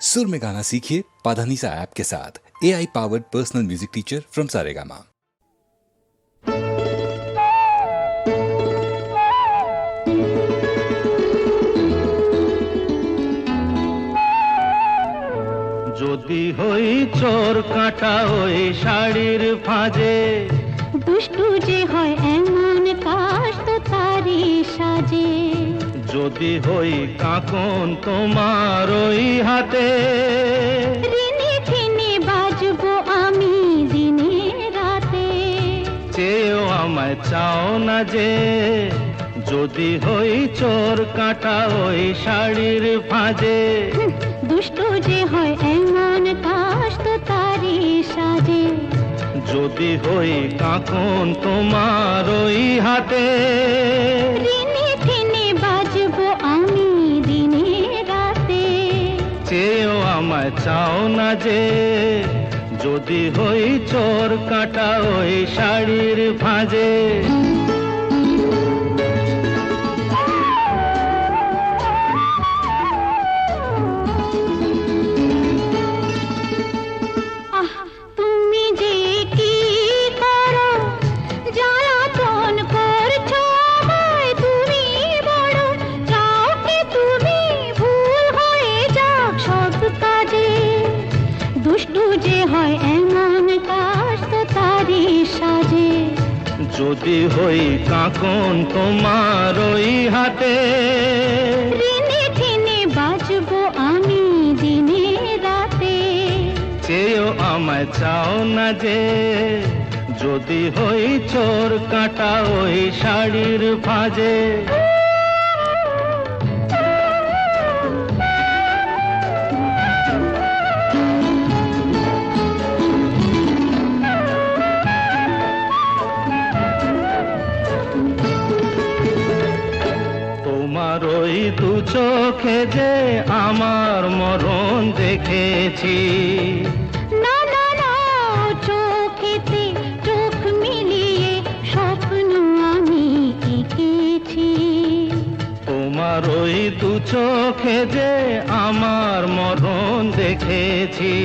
सुर में गाना सीखिए पाधानीसा ऐप के साथ A I powered personal music teacher from Saregama যদি হই চোর কাটা ওই শাড়ির ফাঁজে দুষ্টু যে হয় এমন কাশ তো তারি সাজে যদি হই কাকন তোমার ওই হাতে। বাজবো আমি দিনে রাতে। চেয়েও আমায় চাও না যে যদি হই চোর কাটা ওই শাড়ির ফাঁজে দুষ্ট যে হয় এমন কাশ তো তারি সাজে। যদি হই কাকন তোমার ওই হাতে। চেয়েও আমায় চাও না যে যদি হই চোর কাটা ওই শাড়ির ভাঁজে। কাকন তোমার ওই হাতে। রিনি ঠিনি বাজব আমি দিনে রাতে। চেয়েও আমায় চাও না যে যদি হই চোর কাটা ওই শাড়ির ভাঁজে চোখে যে আমার মরণ দেখেছি। না না না চোখেতে চোখ মিলিয়ে স্বপ্ন আমি এঁকেছি। তোমার ওই দু চোখে যে আমার মরণ দেখেছি।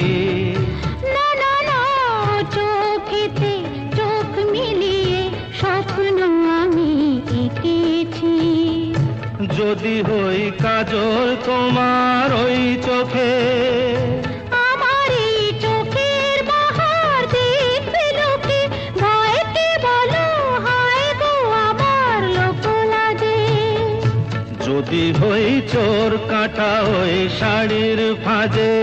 যদি হই কাজল তোমার ওই চোখে। আমার এই চোখের বাহার দেখবে লোকে ভয়কে বলো হায় গো আমার লোক লাগে। যদি হই চোর কাটা ওই শাড়ির ফাঁজে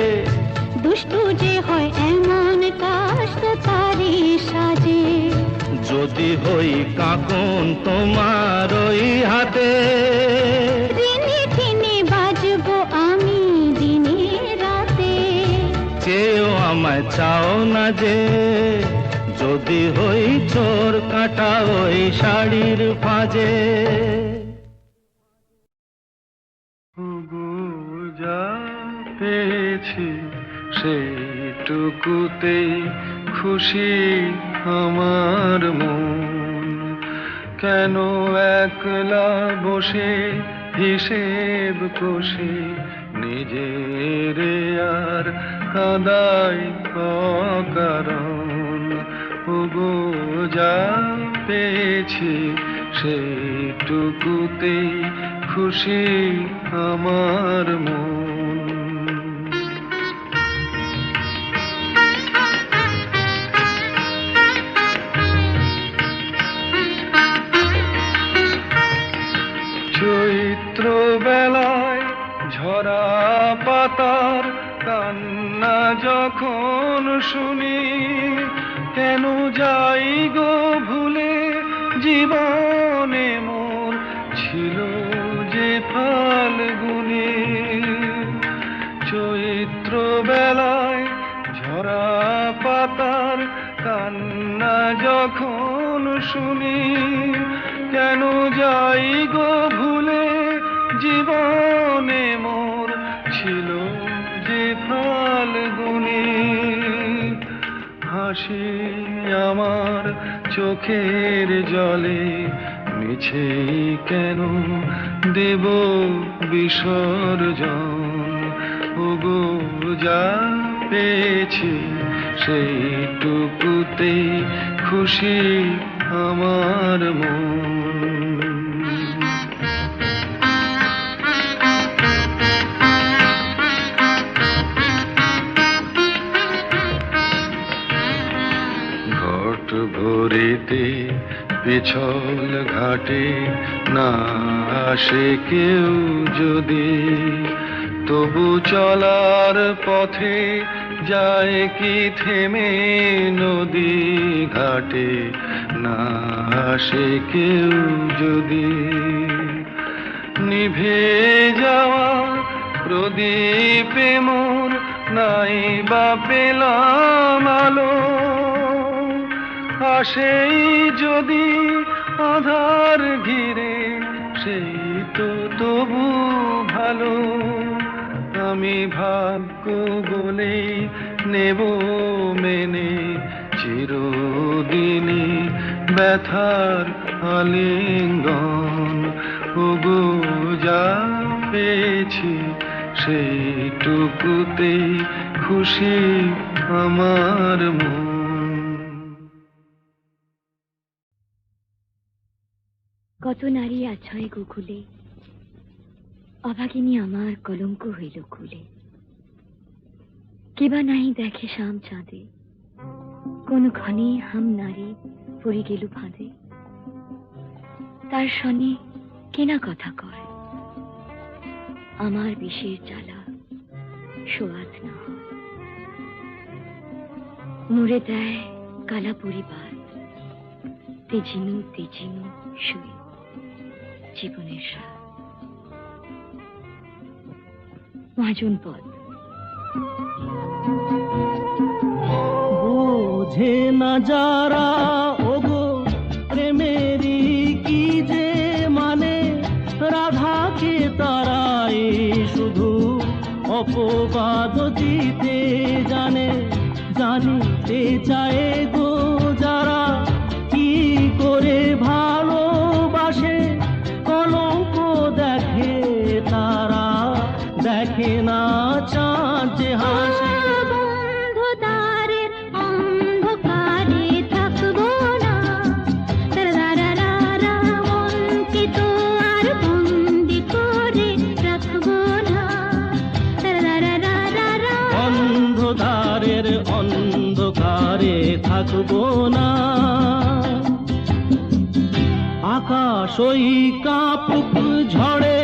যদি হই কাকুন তোমার ওই হাতে। রিনি ঠিনি বাজবো আমি দিনে রাতে। চেয়েও আমায় চাও না যে যদি হই চোর কাটা ওই শাড়ির ফাঁজে। যা পেয়েছি সেইটুকুতেই খুশি। আমার মন। কেন একলা বসে হিসেব কষে নিজের আর কাদাই অকারণ? ওগো যা পেয়েছি সেইটুকুতেই খুশি আমার মন। জীবনে মোর ছিল যে ফাল্গুনে। চৈত্র বেলায় ঝরা পাতার কান্না যখন শুনি, কেন যাই গো ভুলে জীবনে মোর ছিল যে ফাল্গুনে। হাসি আমার চোখের জলে মিছে কেন দেব বিসর্জন? ওগো যা পেয়েছি সেইটুকুতে খুশি আমার মন। ভরিতে পিছল ঘাটে না আসে কেউ যদি। তবু চলার পথে যায় কি থেমে নদী ঘাটে, না আসে কেউ যদি। নিভে যাওয়া প্রদীপে মোর নাই বা পেলাম আলো আসেই যদি আধার ঘিরে, সেই তো তবু ভালো। আমি ভাগ্য বলেই নেব মেনে, চিরদিনই ব্যথার আলিঙ্গন। ওগো, যা পেয়েছি সেইটুকুতে খুশি আমার মন। কত নারী আছয় গোকুলে অভাগিনী আমার কলঙ্ক হইল খুলে কেবা নাহি দেখে শাম চাঁদে। কোন ক্ষণে হাম নারী পড়ে গেল ফাঁদে। তার সনে কেনা কথা কয় আমার বিষের জ্বালা সোয়াদ না হয়। মুড়ে দেয় কালা পরিবার। তেজিনু তেজিনু শুয়ে। জীবনের সার। মহাজন পদ। বোঝে না যারা, ওগো, প্রেমেরই কি যে মানে? রাধাকে তারাই শুধু অপবাদ দিতে জানে, জানিতে চায় দেখে না চাঁদ যে হাসে। অন্ধকারের অন্ধকারে থাকব না। আকাশ ওই কাপুক ঝড়ে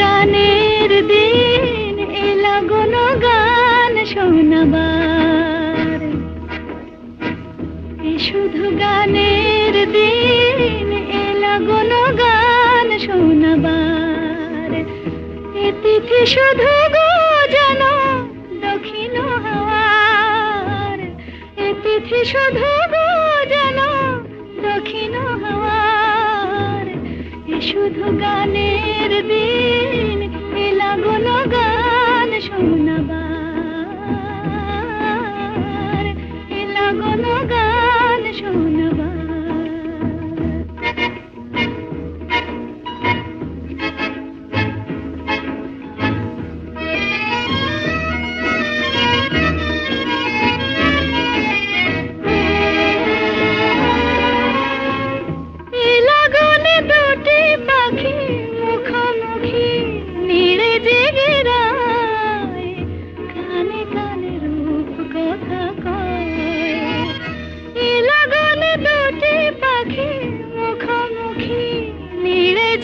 গানের দিন এলা গুন শোনাবার। এ শুধু গানের দিন এলা গুন শোনাবার। এ তিথি শুধু গো যেন দক্ষিণ হাওয়ার। এ তিথি শুধু শুধু গানের দিন এলা গুন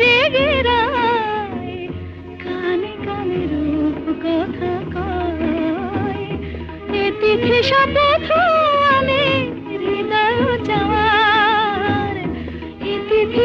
জেগে রায় কানে কথা কয়। এ তিথি শপথ হৃদয় তিথি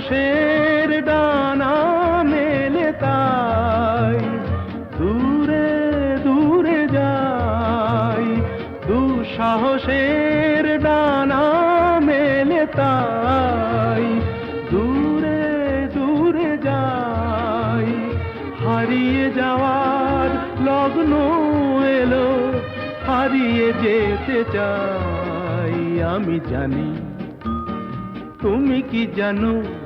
দুঃসাহসের ডানা মেলে তাই। দূরে দূরে যাই। দুঃসাহসের ডানা মেলে তাই। দূরে দূরে যাই। হারিয়ে যাওয়ার লগ্ন এলো, হারিয়ে যেতে চাই। আমি জানি, তুমি কি জানো?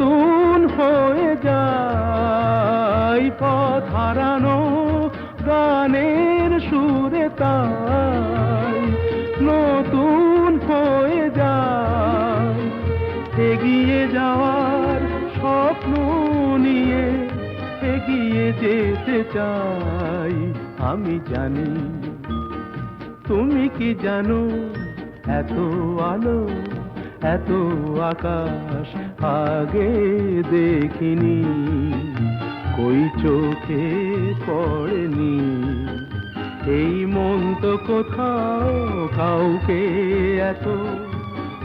নতুন হয়ে যায় পথ হারানো গানের সুরে তাই নতুন হয়ে যায় এগিয়ে যাওয়ার স্বপ্ন নিয়ে এগিয়ে যেতে চাই। আমি জানি তুমি কি জানো, এত আলো, এত আকাশ আগে দেখিনি, কই চোখে পড়েনি। এই মন তো কোথাও কাউকে এত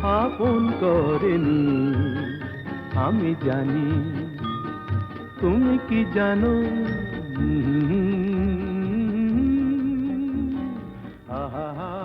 আপন করেনি। আমি জানি, তুমি কি জানো? আহা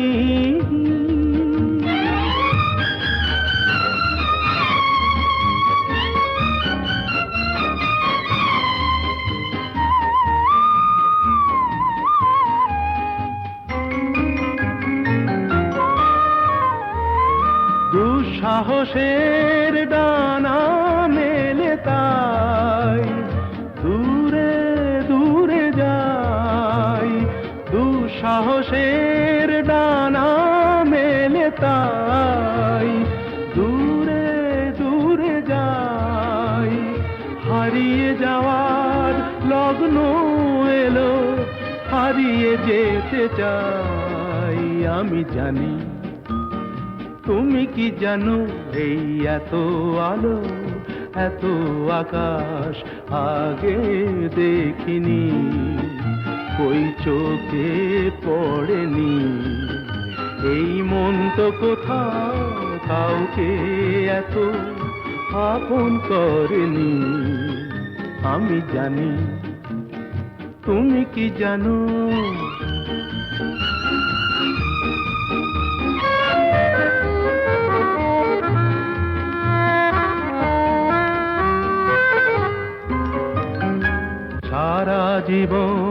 দুঃসাহসের ডানা মেলে তাই, দূরে দূরে যাই। হারিয়ে যাওয়ার লগ্ন এলো, হারিয়ে যেতে চাই, আমি জানি। তুমি কি জানো এই এত আলো, এত আকাশ আগে দেখিনি। ওই চোখে পড়েনি? এই মন তো কোথাও কাউকে এত আপন করেনি। আমি জানি, তুমি কি জানো? সারা জীবন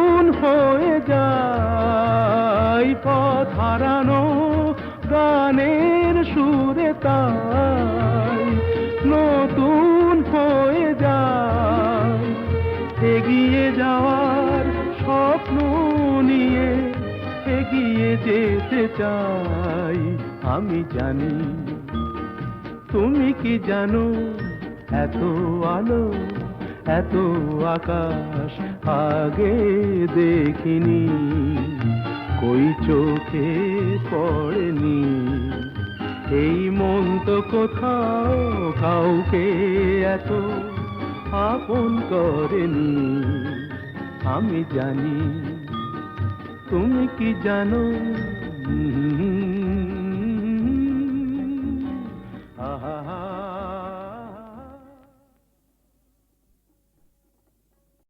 হারানো গানের সুরে তাই নতুন হয়ে যায়। এগিয়ে যাওয়ার স্বপ্ন নিয়ে এগিয়ে যেতে চাই। আমি জানি তুমি কি জানো? এত আলো, এত আকাশ আগে দেখিনি। কই চোখে পড়েনি? এই মন তো কোথাও কাউকে এত আপন করেনি। আমি জানি, তুমি কি জানো?